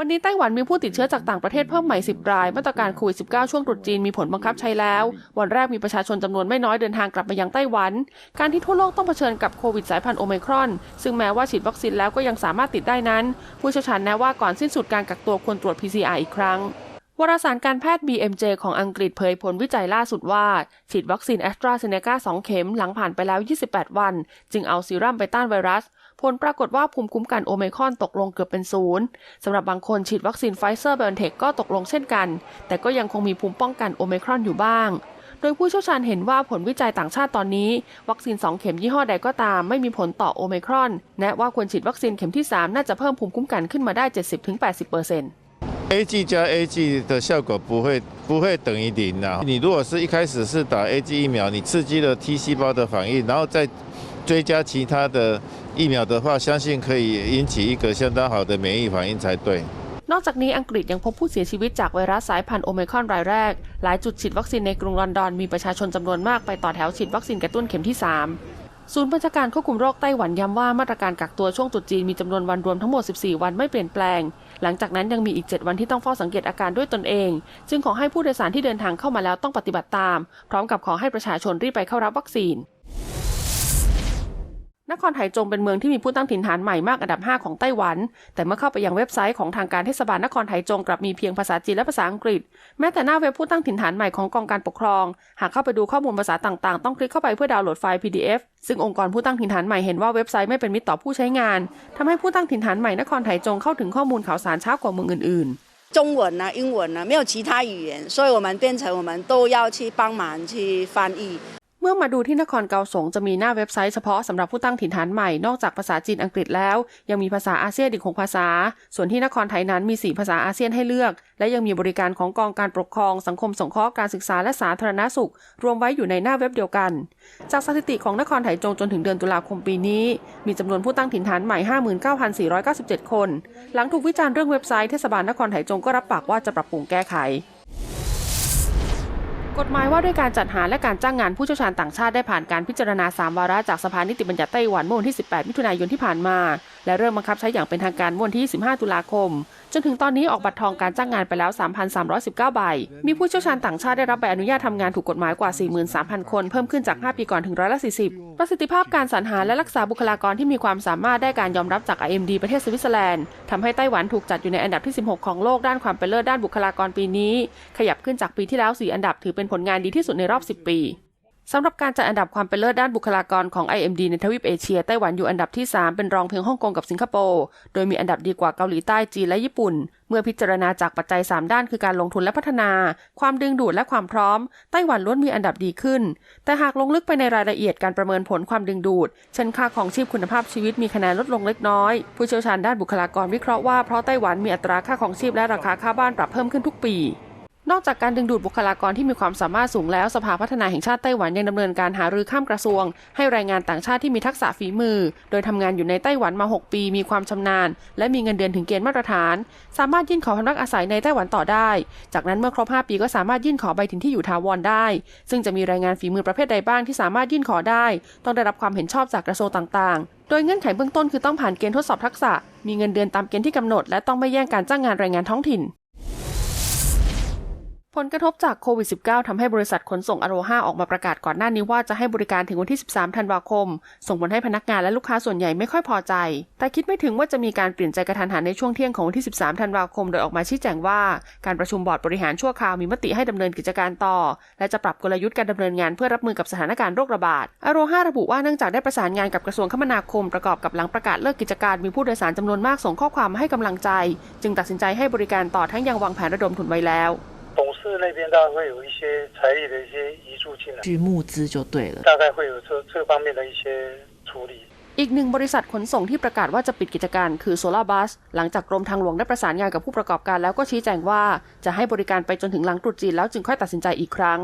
วันนี้ไต้หวันมีผู้ติดเชื้อจากต่างประเทศเพิ่มใหม่ 10 ราย มาตรการโควิด -19 ช่วงตรุษจีนมีผลบังคับใช้แล้ว วันแรกมีประชาชนจำนวนไม่น้อยเดินทางกลับมายังไต้หวัน การที่ทั่วโลกต้องเผชิญกับโควิดสายพันธุ์โอไมครอน ซึ่งแม้ว่าฉีดวัคซีนแล้วก็ยังสามารถติดได้นั้น ผู้เชี่ยวชาญแนะว่าก่อนสิ้นสุดการกักตัวควรตรวจ PCR อีกครั้งวารสารการแพทย์ BMJ ของอังกฤษเผยผลวิจัยล่าสุดว่า ฉีดวัคซีนแอสตราเซเนกา2 เข็มหลังผ่านไปแล้ว 28 วัน จึงเอาซีรัมไปต้านไวรัส ผลปรากฏว่าภูมิคุ้มกันโอไมครอนตกลงเกือบเป็นศูนย์สำหรับบางคนฉีดวัคซีนไฟเซอร์ไบโอเทคก็ตกลงเช่นกัน แต่ก็ยังคงมีภูมิป้องกันโอไมครอนอยู่บ้าง โดยผู้เชี่ยวชาญเห็นว่าผลวิจัยต่างชาติตอนนี้ วัคซีน 2 เข็มยี่ห้อใดก็ตามไม่มีผลต่อโอไมครอนแนะว่าควรฉีดวัคซีนเข็มที่ 3 น่าจะเพิ่มภูมิคุ้มกันขึ้นมาได้ 70-80% A G 加 A G 的效果不会不会等于零啊！你如果是一开始是打 A G 疫苗，你刺激了 T 细胞的反应，然后再追加其他的 疫苗的话，相信可以引起一个相当好的免疫反应才对。 นอกจากนี้อังกฤษยังพบผู้เสียชีวิตจากไวรัสสายพันธุ์โอไมครอนรายแรก หลายจุดฉีดวัคซีนในกรุงลอนดอนมีประชาชนจำนวนมากไปต่อแถวฉีดวัคซีนกระตุ้นเข็มที่ 3 ศูนย์บัญชาการควบคุมโรคไต้หวันย้ำว่ามาตรการกักตัวช่วงตรุษจีนมีจำนวนวันรวมทั้งหมด 14 วันไม่เปลี่ยนแปลง หลังจากนั้นยังมีอีก 7 วันที่ต้องเฝ้าสังเกตอาการด้วยตนเอง จึงขอให้ผู้โดยสารที่เดินทางเข้ามาแล้วต้องปฏิบัติตาม พร้อมกับขอให้ประชาชนรีบไปเข้ารับวัคซีน นครไถจงเป็นเมืองที่มีผู้ตั้งถิ่นฐานใหม่มากอันดับ 5 ของไต้หวัน แต่เมื่อเข้าไปยังเว็บไซต์ของทางการเทศบาลนครไถจงกลับมีเพียงภาษาจีนและภาษาอังกฤษ แม้แต่หน้าเว็บผู้ตั้งถิ่นฐานใหม่ของกองการปกครอง หากเข้าไปดูข้อมูลภาษาต่างๆ ต้องคลิกเข้าไปเพื่อดาวน์โหลดไฟล์ PDF ซึ่งองค์กรผู้ตั้งถิ่นฐานใหม่เห็นว่าเว็บไซต์ไม่เป็นมิตรต่อผู้ใช้งานทำให้ผู้ตั้งถิ่นฐานใหม่นครไถจงเข้าถึงข้อมูลข่าวสารช้ากว่าเมืองอื่นๆ 中文啊、英文啊，没有其他语言，所以我们变成我们都要去帮忙去翻译。 เมื่อมาดูที่นครเกาสงจะมีหน้าเว็บไซต์เฉพาะสำหรับผู้ตั้งถิ่นฐานใหม่นอกจากภาษาจีนอังกฤษแล้ว ยังมีภาษาอาเซียนอีกหกภาษา ส่วนที่นครไทยนั้นมี 4 ภาษาอาเซียนให้เลือก และยังมีบริการของกองการปกครอง สังคมสงเคราะห์การศึกษาและสาธารณสุข รวมไว้อยู่ในหน้าเว็บเดียวกัน จากสถิติของนครไถจงจนถึงเดือนตุลาคมปีนี้ มีจำนวนผู้ตั้งถิ่นฐานใหม่ 59,497 คน หลังถูกวิจารณ์เรื่องเว็บไซต์เทศบาลนครไถจงก็รับปากว่าจะปรับปรุงแก้ไข กฎหมายว่าด้วยการจัดหาและการจ้างงานผู้เชี่ยวชาญต่างชาติได้ผ่านการพิจารณา 3 วาระจากสภานิติบัญญัติไต้หวันเมื่อวันที่ 18 มิถุนายนที่ผ่านมา และเริ่มบังคับใช้อย่างเป็นทางการวันที่25ตุลาคม จนถึงตอนนี้ออกบัตรทองการจ้างงานไปแล้ว 3,319 ใบ มีผู้เชี่ยวชาญต่างชาติได้รับใบอนุญาตทำงานถูกกฎหมายกว่า 43,000 คน เพิ่มขึ้นจาก 5 ปีก่อนถึงร้อยละ40 ประสิทธิภาพการสรรหาและรักษาบุคลากรที่มีความสามารถได้การยอมรับจาก IMD ประเทศสวิตเซอร์แลนด์ทำให้ไต้หวันถูกจัดอยู่ในอันดับที่ 16 ของโลกด้านความเป็นเลิศด้านบุคลากรปีนี้ ขยับขึ้นจากปีที่แล้ว 4 อันดับถือเป็นผลงานดีที่สุดในรอบ 10 ปี สำหรับการจัดอันดับความเป็นเลิศด้านบุคลากรของ IMD ในทวีปเอเชียไต้หวันอยู่อันดับที่ 3 เป็นรองเพียงฮ่องกงกับสิงคโปร์ โดยมีอันดับดีกว่าเกาหลีใต้จีนและญี่ปุ่น เมื่อพิจารณาจากปัจจัย 3 ด้านคือการลงทุนและพัฒนา ความดึงดูดและความพร้อม ไต้หวันล้วนมีอันดับดีขึ้น แต่หากลงลึกไปในรายละเอียดการประเมินผลความดึงดูด เช่นค่าของชีพคุณภาพชีวิตมีคะแนนลดลงเล็กน้อย ผู้เชี่ยวชาญด้านบุคลากรวิเคราะห์ว่าเพราะไต้หวันมีอัตราค่าของชีพและราคาค่าบ้านปรับเพิ่มขึ้นทุกปี นอกจากการดึงดูดบุคลากรที่มีความสามารถสูงแล้ว สภาพัฒนาแห่งชาติไต้หวันยังดำเนินการหารือข้ามกระทรวง ให้แรงงานต่างชาติที่มีทักษะฝีมือ โดยทำงานอยู่ในไต้หวันมา 6 ปี มีความชำนาญ และมีเงินเดือนถึงเกณฑ์มาตรฐาน สามารถยื่นขอพำนักอาศัยในไต้หวันต่อได้ จากนั้นเมื่อครบ 5 ปีก็สามารถยื่นขอใบถิ่นที่อยู่ถาวรได้ ซึ่งจะมีแรงงานฝีมือประเภทใดบ้างที่สามารถยื่นขอได้ ต้องได้รับความเห็นชอบจากกระทรวงต่างๆ โดยเงื่อนไขเบื้องต้นคือต้องผ่านเกณฑ์ทดสอบทักษะ มีเงินเดือนตามเกณฑ์ที่กำหนด และต้องไม่แย่งการจ้างงานแรงงานท้องถิ่น ผลกระทบจากโควิด -19 ทำให้บริษัทขนส่งอโรฮาออกมาประกาศก่อนหน้านี้ว่าจะให้บริการถึงวันที่ 13 ธันวาคม ส่งผลให้พนักงานและลูกค้าส่วนใหญ่ไม่ค่อยพอใจ แต่คิดไม่ถึงว่าจะมีการเปลี่ยนใจกระทันหันในช่วงเที่ยงของวันที่ 13 ธันวาคม โดยออกมาชี้แจงว่า การประชุมบอร์ดบริหารชั่วคราวมีมติให้ดำเนินกิจการต่อ และจะปรับกลยุทธ์การดำเนินงานเพื่อรับมือกับสถานการณ์โรคระบาดอโรฮาระบุว่าเนื่องจากได้ประสานงานกับกระทรวงคมนาคมประกอบกับหลังประกาศเลิกกิจการมีผู้โดยสารจำนวนมากส่งข้อความมาให้กำลังใจ จึงตัดสินใจให้บริการต่อทั้งยังวางแผนระดมทุนไว้แล้ว 董事那边大概会有一些财力的一些移注进来，去募资就对了。大概会有这这方面的一些处理。 อีกหนึ่งบริษัทขนส่งที่ประกาศว่าจะปิดกิจการคือ Solar Bus หลังจากกรมทางหลวงได้ประสานงานกับผู้ประกอบการแล้วก็ชี้แจงว่าจะให้บริการไปจนถึงหลังตรุษจีนแล้วจึงค่อยตัดสินใจอีกครั้ง